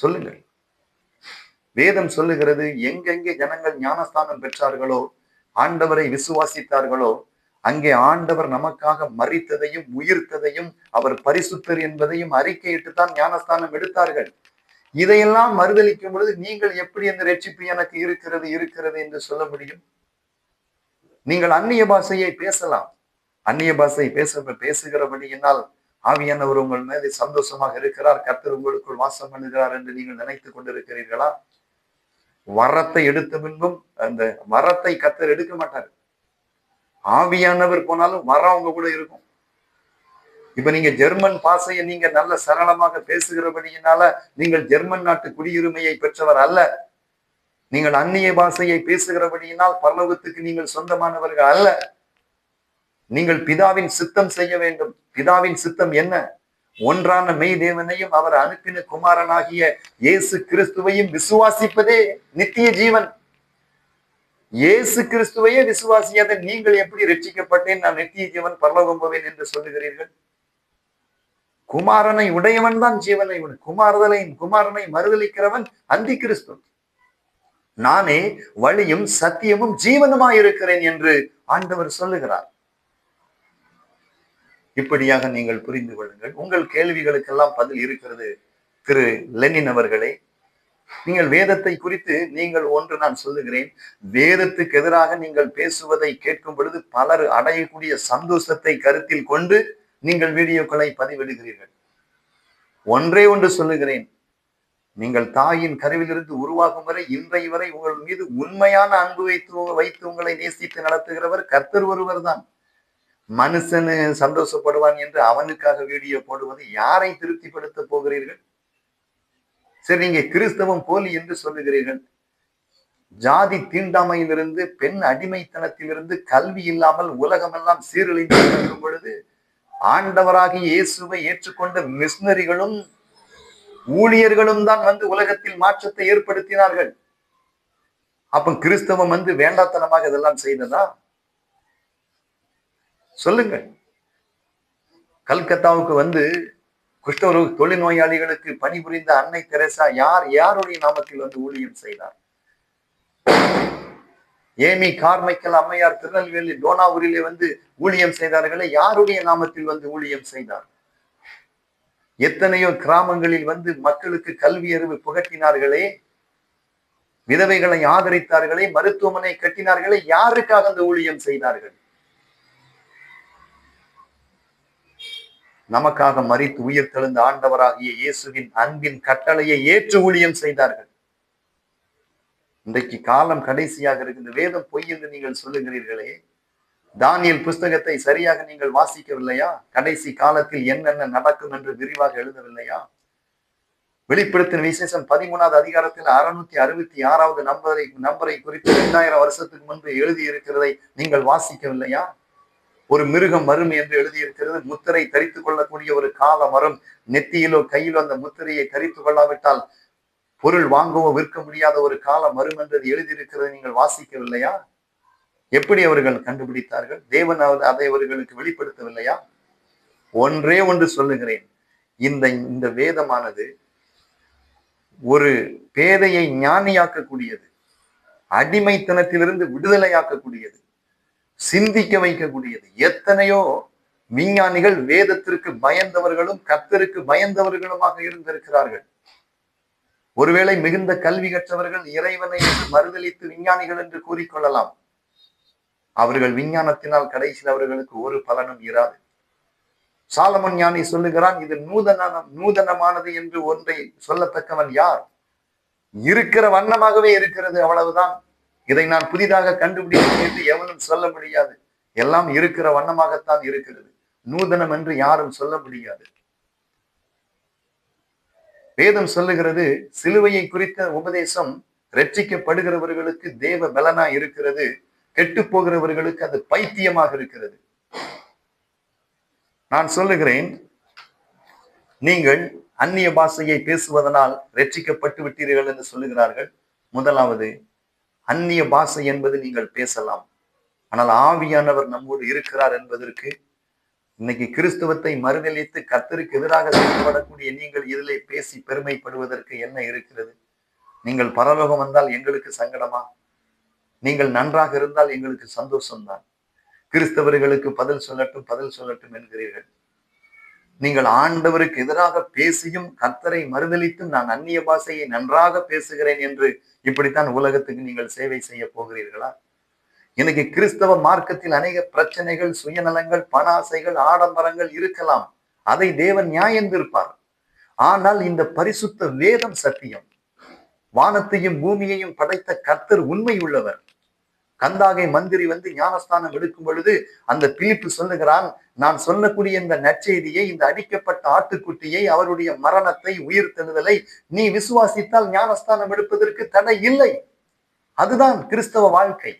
சொல்லுங்கள். வேதம் சொல்லுகிறது எங்கெங்கே ஜனங்கள் ஞானஸ்தானம் பெற்றார்களோ ஆண்டவரை விசுவாசித்தார்களோ அங்கே ஆண்டவர் நமக்காக மறித்ததையும் உயிர்த்ததையும் அவர் பரிசுத்தர் என்பதையும் அறிக்கையிட்டு தான் ஞானஸ்தானம் எடுத்தார்கள். இதையெல்லாம் மறுதளிக்கும் பொழுது நீங்கள் எப்படி அந்த ரட்சிப்பு எனக்கு இருக்கிறது இருக்கிறது என்று சொல்ல முடியும்? நீங்கள் அந்நிய பாஷையை பேசலாம். அந்நிய பாஷை பேச பேசுகிறபடியினால் ஆவியானவர் உங்கள் மீது சந்தோஷமாக இருக்கிறார். கர்த்தர் உங்களுக்குள் வாசம் பண்ணுகிறார் என்று நீங்கள் நினைத்து கொண்டிருக்கிறீர்களா? வரத்தை எடுத்த பின்பும் அந்த வரத்தை கத்தர் எடுக்க மாட்டார். ஆவியானவர் போனாலும் மரம் அவங்க கூட இருக்கும். இப்ப நீங்க ஜெர்மன் பாசையை நீங்க நல்ல சரளமாக பேசுகிறபடியினால நீங்கள் ஜெர்மன் நாட்டு குடியுரிமையை பெற்றவர் அல்ல. நீங்கள் அந்நிய பாஷையை பேசுகிறபடியினால் பரலோகத்துக்கு நீங்கள் சொந்தமானவர்கள் அல்ல. நீங்கள் பிதாவின் சித்தம் செய்ய வேண்டும். பிதாவின் சித்தம் என்ன? ஒன்றான மெய் தேவனையும் அவர் அனுப்பின குமாரனாகிய இயேசு கிறிஸ்துவையும் விசுவாசிப்பதே நித்திய ஜீவன். இயேசு கிறிஸ்துவையே விசுவாசியாத நீங்கள் எப்படி ரட்சிக்கப்பட்டேன்? நான் நித்திய ஜீவன் பரலோகம் போவேன் என்று சொல்லுகிறீர்கள். குமாரனை உடையவன் தான் ஜீவனை உண்டு குமாரதலையும் குமாரனை மறுதளிக்கிறவன் அந்தி கிறிஸ்து. நானே வழியும் சத்தியமும் ஜீவனுமாய் இருக்கிறேன் என்று ஆண்டவர் சொல்லுகிறார். இப்படியாக நீங்கள் புரிந்து கொள்ளுங்கள். உங்கள் கேள்விகளுக்கெல்லாம் பதில் இருக்கிறது திரு லெனின் அவர்களே. நீங்கள் வேதத்தை குறித்து நீங்கள் ஒன்று நான் சொல்லுகிறேன். வேதத்துக்கு எதிராக நீங்கள் பேசுவதை கேட்கும் பொழுது பலர் அடையக்கூடிய சந்தோஷத்தை கருத்தில் கொண்டு நீங்கள் வீடியோக்களை பதிவிடுகிறீர்கள். ஒன்றே ஒன்று சொல்லுகிறேன். நீங்கள் தாயின் கருவிலிருந்து உருவாகும் வரை இன்றை வரை உங்கள் மீது உண்மையான அன்பு வைத்து வைத்து உங்களை நேசித்து நடத்துகிறவர் கர்த்தர் ஒருவர் தான் மனுஷனு சந்தோஷப்படுவான் என்று அவனுக்காக வீடியோ போடுவது யாரை திருப்திப்படுத்த போகிறீர்கள்? சரி நீங்க கிறிஸ்தவம் போலி என்று சொல்லுகிறீர்கள். ஜாதி தீண்டாமையிலிருந்து பெண் அடிமைத்தனத்திலிருந்து கல்வி இல்லாமல் உலகமெல்லாம் சீரழிந்து இருக்கும் பொழுது ஆண்டவராகி இயேசுவை ஏற்றுக்கொண்ட மிஷினரிகளும் ஊழியர்களும் தான் வந்து உலகத்தில் மாற்றத்தை ஏற்படுத்தினார்கள். அப்ப கிறிஸ்தவம் வந்து வேண்டாத்தனமாக இதெல்லாம் செய்ததா? சொல்லுங்க. கல்கத்தாவுக்கு வந்து குஷ்டரோக தொழில்நோயாளிகளுக்கு பணிபுரிந்த அன்னை தெரசா யார்? யாருடைய நாமத்தில் வந்து ஊழியம் செய்தார்? ஏமி கார்மைக்கல் அம்மையார் திருநெல்வேலி டோனாவூரிலே வந்து ஊழியம் செய்தார்களே யாருடைய நாமத்தில் வந்து ஊழியம் செய்தார்? எத்தனையோ கிராமங்களில் வந்து மக்களுக்கு கல்வி அறிவு புகட்டினார்களே விதவைகளை ஆதரித்தார்களே மருத்துவமனை கட்டினார்களே யாருக்காக அந்த ஊழியம் செய்தார்கள்? நமக்காக மறித்து உயிர் தெழுந்த ஆண்டவராகிய இயேசுவின் அன்பின் கட்டளையை ஏற்று ஊழியம் செய்தார்கள். இன்றைக்கு காலம் கடைசியாக இருக்கின்ற வேதம் பொய் என்று நீங்கள் சொல்லுகிறீர்களே. தானியல் புஸ்தகத்தை சரியாக நீங்கள் வாசிக்கவில்லையா? கடைசி காலத்தில் என்னென்ன நடக்கும் என்று விரிவாக எழுதவில்லையா? வெளிப்படுத்தின விசேஷம் பதிமூணாவது அதிகாரத்தில் அறுநூத்தி அறுபத்தி ஆறாவது நம்பரை நம்பரை குறித்து இரண்டாயிரம் வருஷத்துக்கு முன்பு எழுதி இருக்கிறதை நீங்கள் வாசிக்கவில்லையா? ஒரு மிருகம் வரும் என்று எழுதியிருக்கிறது. முத்திரை தரித்து கொள்ளக்கூடிய ஒரு காலம் வரும் நெத்தியிலோ கையிலோ அந்த முத்திரையை தரித்து கொள்ளாவிட்டால் பொருள் வாங்கவோ விற்க முடியாத ஒரு காலம் வரும் என்றது எழுதியிருக்கிறது. நீங்கள் வாசிக்கவில்லையா? எப்படி அவர்கள் கண்டுபிடித்தார்கள்? தேவன் அதை அவர்களுக்கு வெளிப்படுத்தவில்லையா? ஒன்றே ஒன்று சொல்லுகிறேன். இந்த இந்த வேதமானது ஒரு பேதையை ஞானியாக்கக்கூடியது. அடிமைத்தனத்திலிருந்து விடுதலையாக்கக்கூடியது. சிந்திக்க வைக்கக்கூடியது. எத்தனையோ விஞ்ஞானிகள் வேதத்திற்கு பயந்தவர்களும் கத்தருக்கு பயந்தவர்களுமாக இருந்திருக்கிறார்கள். ஒருவேளை மிகுந்த கல்வி கற்றவர்கள் இறைவனை மறுதளித்து விஞ்ஞானிகள் என்று கூறிக்கொள்ளலாம். அவர்கள் விஞ்ஞானத்தினால் கடைசியில் அவர்களுக்கு ஒரு பலனும் இராது. சாலமன் ஞானி சொல்லுகிறான் இது நூதன நூதனமானது என்று ஒன்றை சொல்லத்தக்கவன் யார்? இருக்கிற வண்ணமாகவே இருக்கிறது அவ்வளவுதான். இதை நான் புதிதாக கண்டுபிடிக்கிறேன் என்று எவனும் சொல்ல முடியாது. எல்லாம் இருக்கிற வண்ணமாகத்தான் இருக்கிறது. நூதனம் என்று யாரும் சொல்ல முடியாது. வேதம் சொல்லுகிறது சிலுவையை குறித்த உபதேசம் ரட்சிக்கப்படுகிறவர்களுக்கு தேவ பலனா இருக்கிறது. கெட்டு போகிறவர்களுக்கு அது பைத்தியமாக இருக்கிறது. நான் சொல்லுகிறேன் நீங்கள் அந்நிய பாஷையை பேசுவதனால் ரட்சிக்கப்பட்டு விட்டீர்கள் என்று சொல்லுகிறார்கள். முதலாவது அந்நிய பாஷை என்பது நீங்கள் பேசலாம். ஆனால் ஆவியானவர் நம்மோடு இருக்கிறார் என்பதற்கு இன்னைக்கு கிறிஸ்துவத்தை மறுநிலைத்து கத்தருக்கு எதிராக செயல்படக்கூடிய நீங்கள் இதிலே பேசி பெருமைப்படுவதற்கு என்ன இருக்கிறது? நீங்கள் பரலோகம் வந்தால் எங்களுக்கு சங்கடமா? நீங்கள் நன்றாக இருந்தால் எங்களுக்கு சந்தோஷம்தான். கிறிஸ்தவர்களுக்கு பதில் சொல்லட்டும் பதில் சொல்லட்டும் என்கிறீர்கள். நீங்கள் ஆண்டவருக்கு எதிராக பேசியும் கர்த்தரை மறுதளித்தும் நான் அந்நிய பாஷையை நன்றாக பேசுகிறேன் என்று இப்படித்தான் உலகத்துக்கு நீங்கள் சேவை செய்ய போகிறீர்களா? இன்னைக்கு கிறிஸ்தவ மார்க்கத்தில் அநேக பிரச்சனைகள் சுயநலங்கள் பணாசைகள் ஆடம்பரங்கள் இருக்கலாம். அதை தேவன் நியாயந்திருப்பார். ஆனால் இந்த பரிசுத்த வேதம் சத்தியம். வானத்தையும் பூமியையும் படைத்த கர்த்தர் உண்மை உள்ளவர் கந்தாகை மந்திரி வந்து ஞானஸ்தானம் எடுக்கும் பொழுது அந்த பிலிப்பு சொல்லுகிறான் நான் சொல்லக்கூடிய இந்த நற்செய்தியை இந்த அடிக்கப்பட்ட ஆட்டுக்குட்டியை அவருடைய மரணத்தை உயிர் தெழுதலை நீ விசுவாசித்தால் ஞானஸ்தானம் எடுப்பதற்கு தடை இல்லை. அதுதான் கிறிஸ்தவ வாழ்க்கை.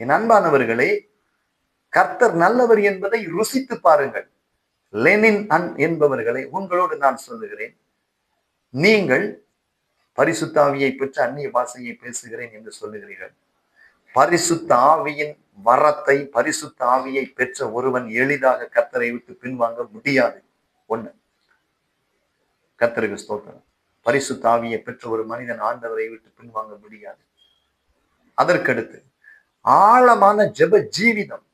என் அன்பானவர்களே கர்த்தர் நல்லவர் என்பதை ருசித்து பாருங்கள். லெனின் அன் என்பவர்களை உங்களோடு நான் சொல்லுகிறேன். நீங்கள் பரிசுத்தாவியை பெற்ற பெற்று அந்நிய பாஷையை பேசுகிறேன் என்று சொல்லுகிறீர்கள். பரிசுத்த ஆவியின் வரத்தை பரிசுத்த ஆவியை பெற்ற ஒருவன் எளிதாக கத்தரை விட்டு பின்வாங்க முடியாது. ஒண்ணு. கத்தருக்கு ஸ்தோத்திரம். பரிசுத்த ஆவியை பெற்ற ஒரு மனிதன் ஆண்டவரை விட்டு பின்வாங்க முடியாது. அதற்கடுத்து ஆழமான ஜெப ஜீவிதம்.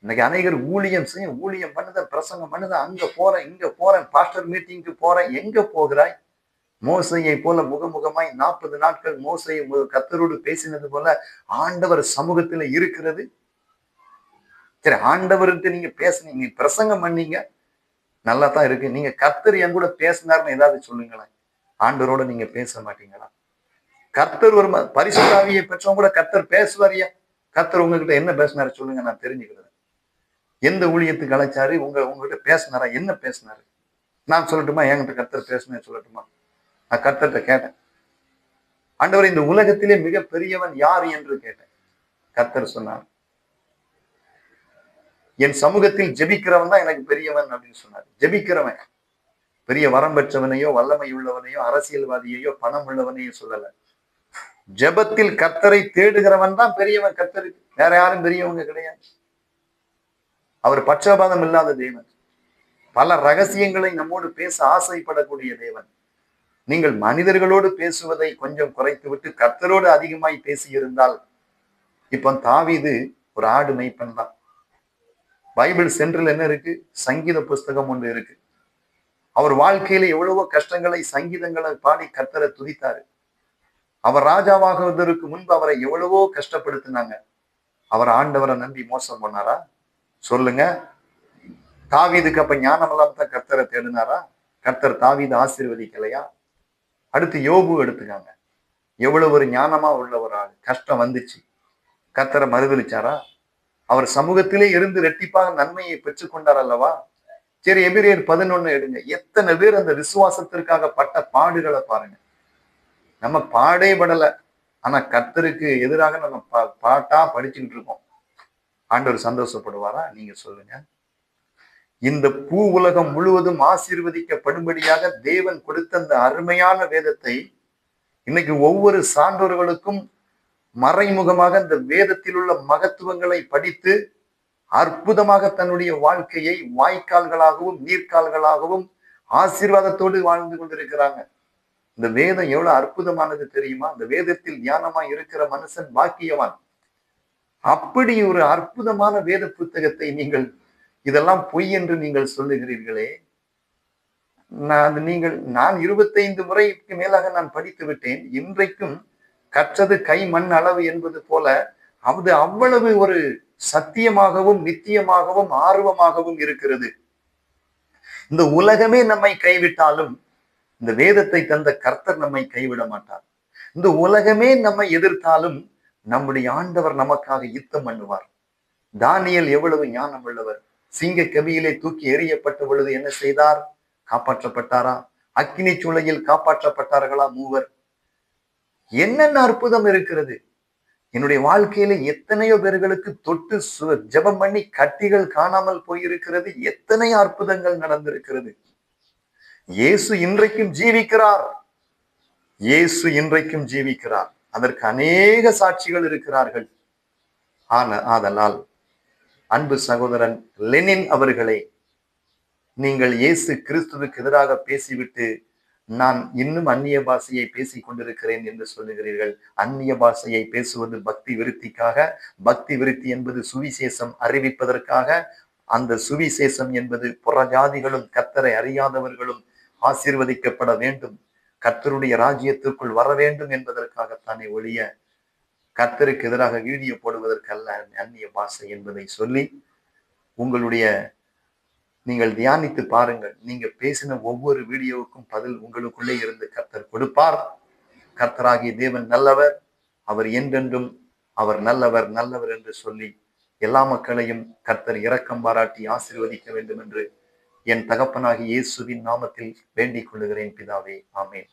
இன்னைக்கு அநேகர் ஊழியம் செய்ய ஊழியம் பண்ணுத பிரசங்கம் பண்ணுத அங்க போறேன் இங்க போறேன் பாஸ்டர் மீட்டிங்க்கு போறேன் எங்க போகிறாய்? மோசையை போல முகமுகமாய் நாற்பது நாட்கள் மோசையை கத்தரோடு பேசினது போல ஆண்டவர் சமூகத்துல இருக்கிறது. சரி ஆண்டவருக்கு நீங்க பேசுனீங்க பிரசங்கம் பண்ணீங்க. நல்லா தான் இருக்கு. நீங்க கத்தர் என் கூட பேசினார்னு ஏதாவது சொல்லுங்களேன். ஆண்டவரோட நீங்க பேச மாட்டீங்களா? கத்தர் ஒரு ம- பரிசுத்தாவியை பெற்றவங்க கூட கத்தர் பேசுவாரியா? கத்தர் உங்ககிட்ட என்ன பேசினாரு சொல்லுங்க நான் தெரிஞ்சுக்கிறேன். எந்த ஊழியத்துக்கு அழைச்சாரு? உங்க உங்ககிட்ட பேசினாரா? என்ன பேசினாரு? நான் சொல்லட்டுமா? என்கிட்ட கத்தர் பேசுனேன் சொல்லட்டுமா? நான் கர்த்தர்கிட்ட கேட்டேன். ஆண்டவர் இந்த உலகத்திலே மிக பெரியவன் யார் என்று கேட்டேன். கர்த்தர் சொன்னார் என் சமூகத்தில் ஜெபிக்கிறவன் தான் எனக்கு பெரியவன் அப்படின்னு சொன்னார். ஜெபிக்கிறவன் பெரிய வரம் பெற்றவனையோ வல்லமை உள்ளவனையோ அரசியல்வாதியையோ பணம் உள்ளவனையோ சொல்லல. ஜெபத்தில் கர்த்தரை தேடுகிறவன் தான் பெரியவன் கர்த்தருக்கு. வேற யாரும் பெரியவங்க கிடையாது. அவர் பட்சபாதம் இல்லாத தேவன். பல ரகசியங்களை நம்மோடு பேச ஆசைப்படக்கூடிய தேவன். நீங்கள் மனிதர்களோடு பேசுவதை கொஞ்சம் குறைத்துவிட்டு கர்த்தரோடு அதிகமாய் பேசியிருந்தால் இப்போ தாவிது ஒரு ஆடு மெய்ப்பன் தான். பைபிள் சென்றில் என்ன இருக்கு? சங்கீத புஸ்தகம் ஒன்று இருக்கு. அவர் வாழ்க்கையில எவ்வளவோ கஷ்டங்களை சங்கீதங்களை பாடி கர்த்தரை துதித்தாரு. அவர் ராஜாவாகுவதற்கு முன்பு அவரை எவ்வளவோ கஷ்டப்படுத்தினாங்க. அவர் ஆண்டவரை நம்பி மோசம் பண்ணாரா? சொல்லுங்க. தாவீதுக்கு அப்ப ஞானம் இல்லாம தான் கர்த்தரை தேடினாரா? கர்த்தர் தாவீது ஆசீர்வதிக்கலையா? அடுத்து யோபு எடுத்துக்காங்க. எவ்வளவு ஒரு ஞானமா உள்ள ஒரு கஷ்டம் வந்துச்சு. கத்தரை மறுதளிச்சாரா அவர் சமூகத்திலே இருந்து ரெட்டிப்பாக நன்மையை பெற்றுக்கொண்டார் அல்லவா? சரி எபிரியர் பதினொன்னு எடுங்க. எத்தனை பேர் அந்த விசுவாசத்திற்காக பட்ட பாடுகளை பாருங்க. நம்ம பாடே படல. ஆனா கத்தருக்கு எதிராக நம்ம பா- பாட்டா படிச்சுக்கிட்டு இருக்கோம். ஆண்டவர் சந்தோஷப்படுவாரா? நீங்க சொல்லுங்க. இந்த பூ உலகம் முழுவதும் ஆசீர்வதிக்கப்படும்படியாக தேவன் கொடுத்த அந்த அருமையான வேதத்தை இன்னைக்கு ஒவ்வொரு சான்றோர்களுக்கும் மறைமுகமாக அந்த வேதத்தில் உள்ள மகத்துவங்களை படித்து அற்புதமாக தன்னுடைய வாழ்க்கையை வாய்க்கால்களாகவும் நீர்க்கால்களாகவும் ஆசீர்வாதத்தோடு வாழ்ந்து கொண்டிருக்கிறாங்க. இந்த வேதம் எவ்வளவு அற்புதமானது தெரியுமா? இந்த வேதத்தில் ஞானமா இருக்கிற மனுஷன் பாக்கியவான். அப்படி ஒரு அற்புதமான வேத புத்தகத்தை நீங்கள் இதெல்லாம் பொய் என்று நீங்கள் சொல்லுகிறீர்களே. நான் நீங்கள் நான் இருபத்தைந்து முறைக்கு மேலாக நான் படித்து விட்டேன். இன்றைக்கும் கற்றது கை மண் அளவு என்பது போல அது அவ்வளவு ஒரு சத்தியமாகவும் நித்தியமாகவும் ஆர்வமாகவும் இருக்கிறது. இந்த உலகமே நம்மை கைவிட்டாலும் இந்த வேதத்தை தந்த கர்த்தர் நம்மை கைவிட மாட்டார். இந்த உலகமே நம்மை எதிர்த்தாலும் நம்முடைய ஆண்டவர் நமக்காக யுத்தம் பண்ணுவார். தானியல் எவ்வளவு ஞானம் உள்ளவர் சிங்க கவியிலே தூக்கி எறியப்பட்ட பொழுது என்ன செய்தார்? காப்பாற்றப்பட்டாரா? அக்கினி சூளையில் காப்பாற்றப்பட்டார்களா மூவர்? என்னென்ன அற்புதம் இருக்கிறது? என்னுடைய வாழ்க்கையில எத்தனையோ பேர்களுக்கு தொட்டு ஜபம் ஜெபம் பண்ணி கட்டிகள் காணாமல் போயிருக்கிறது. எத்தனை அற்புதங்கள் நடந்திருக்கிறது? இயேசு இன்றைக்கும் ஜீவிக்கிறார். இயேசு இன்றைக்கும் ஜீவிக்கிறார். அதற்கு அநேக சாட்சிகள் இருக்கிறார்கள். ஆன ஆதலால் அன்பு சகோதரன் லெனின் அவர்களே நீங்கள் இயேசு கிறிஸ்துவுக்கு எதிராக பேசிவிட்டு நான் இன்னும் அந்நிய பாஷையை பேசிக் கொண்டிருக்கிறேன் என்று சொல்லுகிறீர்கள். அந்நிய பாஷையை பேசுவது பக்தி விருத்திக்காக பக்தி விருத்தி என்பது சுவிசேஷம் அறிவிப்பதற்காக அந்த சுவிசேஷம் என்பது புறஜாதிகளும் கத்தரை அறியாதவர்களும் ஆசீர்வதிக்கப்பட வேண்டும். கத்தருடைய ராஜ்யத்திற்குள் வர வேண்டும் என்பதற்காகத்தானே ஒழிய கர்த்தருக்கு எதிராக வீடியோ போடுவதற்கல்ல அந்நிய பாஷை என்பதை சொல்லி உங்களுடைய நீங்கள் தியானித்து பாருங்கள். நீங்க பேசின ஒவ்வொரு வீடியோவுக்கும் பதில் உங்களுக்குள்ளே இருந்து கர்த்தர் கொடுப்பார். கர்த்தராகிய தேவன் நல்லவர். அவர் என்றென்றும் அவர் நல்லவர் நல்லவர் என்று சொல்லி எல்லா மக்களையும் கர்த்தர் இரக்கம் பாராட்டி ஆசீர்வதிக்க வேண்டும் என்று என் தகப்பனாகி இயேசுவின் நாமத்தில் வேண்டிக் கொள்ளுகிறேன் பிதாவே. ஆமேன்.